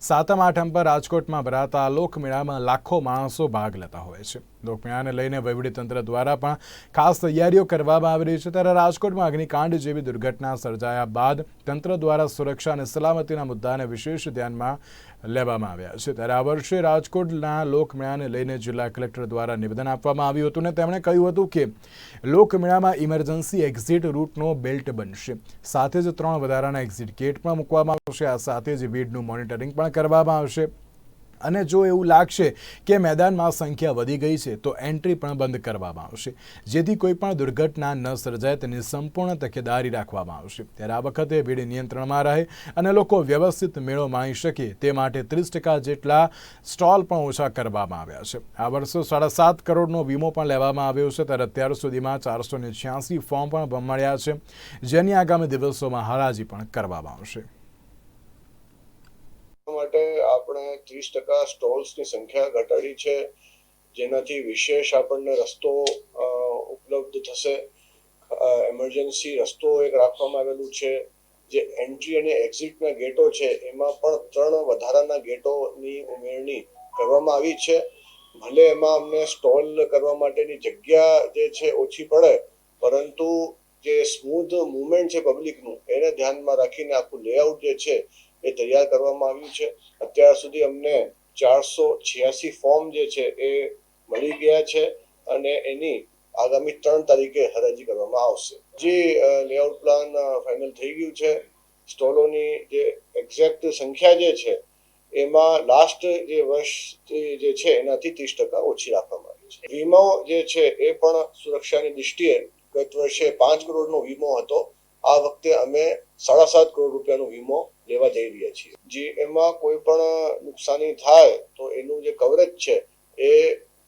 સાતમ આઠમ પર રાજકોટમાં ભરાતા લોકમેળામાં લાખો માણસો ભાગ લેતા હોય છે. લોકમેળાને લઈને વહીવટીતંત્ર દ્વારા પણ ખાસ તૈયારીઓ કરવામાં આવી રહી છે. ત્યારે રાજકોટમાં અગ્નિકાંડ જેવી દુર્ઘટના સર્જાયા બાદ તંત્ર દ્વારા સુરક્ષા અને સલામતીના મુદ્દાને વિશેષ ધ્યાનમાં લેવામાં આવ્યા છે. ત્યારે આ વર્ષે રાજકોટના લોકમેળાને લઈને જિલ્લા કલેક્ટર દ્વારા નિવેદન આપવામાં આવ્યું હતું અને તેમણે કહ્યું હતું કે લોકમેળામાં ઇમરજન્સી એક્ઝિટ રૂટનો બેલ્ટ બનશે. સાથે જ ત્રણ વધારાના એક્ઝિટ ગેટ પણ મૂકવામાં આવશે. આ સાથે જ ભીડનું મોનિટરિંગ પણ કરવામાં આવશે. અને જો એવું લાગશે કે મેદાનમાં સંખ્યા વધી ગઈ છે, તો એન્ટ્રી પણ બંધ કરવામાં આવશે. જેથી કોઈ પણ દુર્ઘટના ન સર્જાય, તેની સંપૂર્ણ તકેદારી રાખવામાં આવશે. ત્યારે આ વખતે ભીડ નિયંત્રણમાં રહે અને લોકો વ્યવસ્થિત મેળો માણી શકે તે માટે ત્રીસ ટકા જેટલા સ્ટોલ પણ ઓછા કરવામાં આવ્યા છે. આ વર્ષે સાડા સાત કરોડનો વીમો પણ લેવામાં આવ્યો છે, ત્યારે અત્યાર સુધીમાં ચારસો ને છ્યાસી ફોર્મ પણ મળ્યા છે, જેની આગામી દિવસોમાં હરાજી પણ કરવામાં આવશે. માટે આપણે ત્રીસ ટકા સ્ટોલ્સની સંખ્યા ઘટાડી છે, જેનાથી વિશેષ આપણને રસ્તો ઉપલબ્ધ થશે. એમરજન્સી રસ્તો એક રાખવામાં આવેલું છે, જે એન્ટ્રી અને એક્ઝિટના ગેટો છે, એમાં પણ ત્રણ વધારાના ગેટોની ઉમેરણી કરવામાં આવી છે. ભલે એમાં અમને સ્ટોલ કરવા માટેની જગ્યા જે છે ઓછી પડે, પરંતુ જે સ્મૂથ મુવમેન્ટ છે પબ્લિકનું એને ધ્યાનમાં રાખીને આખું લેઆઉટ જે છે એ તૈયાર કરવામાં આવ્યું છે. અત્યાર સુધી અમને ચારસો છ્યાસી ફોર્મ જે છે એ મળી ગયા છે અને એની આગામી ત્રણ તારીખે હરાજી કરવામાં આવશે. જે લેઆઉટ પ્લાન ફાઇનલ થઈ ગયું છે, સ્ટોલોની જે એક્ઝેક્ટ સંખ્યા જે છે, એમાં લાસ્ટ જે વર્ષ જે છે એનાથી ત્રીસ ટકા ઓછી રાખવામાં આવી છે. વીમો જે છે એ પણ સુરક્ષાની દૃષ્ટિએ ગત વર્ષે પાંચ કરોડનો વીમો હતો. આ વખતે અમે સાડા સાત કરોડ રૂપિયાનો વીમો લેવા જઈ રહ્યા છીએ. જે એમાં કોઈ પણ નુકસાની થાય તો એનું જે કવરેજ છે એ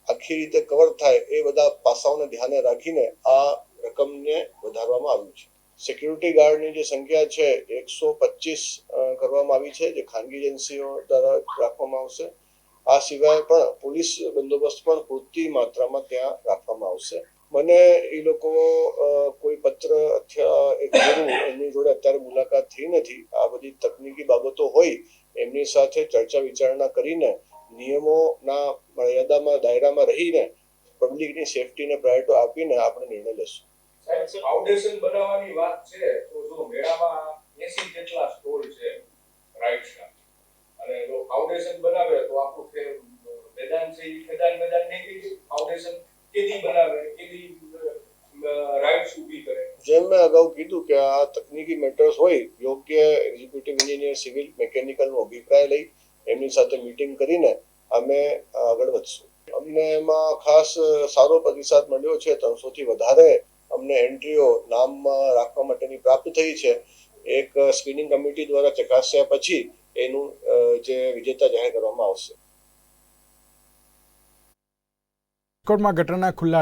આખી રીતે કવર થાય એ બધા પાસાઓને ધ્યાને રાખીને આ રકમને વધારવામાં આવ્યું છે. સિક્યુરિટી ગાર્ડની જે સંખ્યા છે એકસો પચીસ કરવામાં આવી છે, જે ખાનગી એજન્સીઓ દ્વારા રાખવામાં આવશે. આ સિવાય પણ પોલીસ બંદોબસ્ત પણ પૂરતી માત્રામાં ત્યાં રાખવામાં આવશે. મને એ લોકો કોઈ પત્ર અથવા એક એમની જોડે અત્યારે મુલાકાત થઈ નથી. આ બધી તકનીકી બાબતો હોય, એમની સાથે ચર્ચા વિચારણા કરીને, નિયમોના મર્યાદામાં, દાયરામાં રહીને, પબ્લિકની સેફટીને પ્રાયોરિટી આપીને આપણે નિર્ણય લેશું. ફાઉન્ડેશન બનાવવાની વાત છે. તો જો મેળામાં એસી જેટલા સ્ટોલ છે જેમ મેં અગાઉ કીધું કે આ તકનીકી મેટર્સ હોય, યોગ્ય એક્ઝિક્યુટિવ એન્જિનિયર સિવિલ મિકેનિકલનો અભિપ્રાય લઈ, એમની સાથે મિટિંગ કરીને અમે આગળ વધશું. અમને એમાં ખાસ સારો પ્રતિસાદ મળ્યો છે ત્રણસોથી વધારે અમને એન્ટ્રીઓ નામમાં રાખવા માટેની પ્રાપ્ત થઈ છે. એક સ્ક્રીનિંગ કમિટી દ્વારા ચકાસ્યા પછી એનું જે વિજેતા જાહેર કરવામાં આવશે. રાજકોટમાં ગટરના ખુલ્લા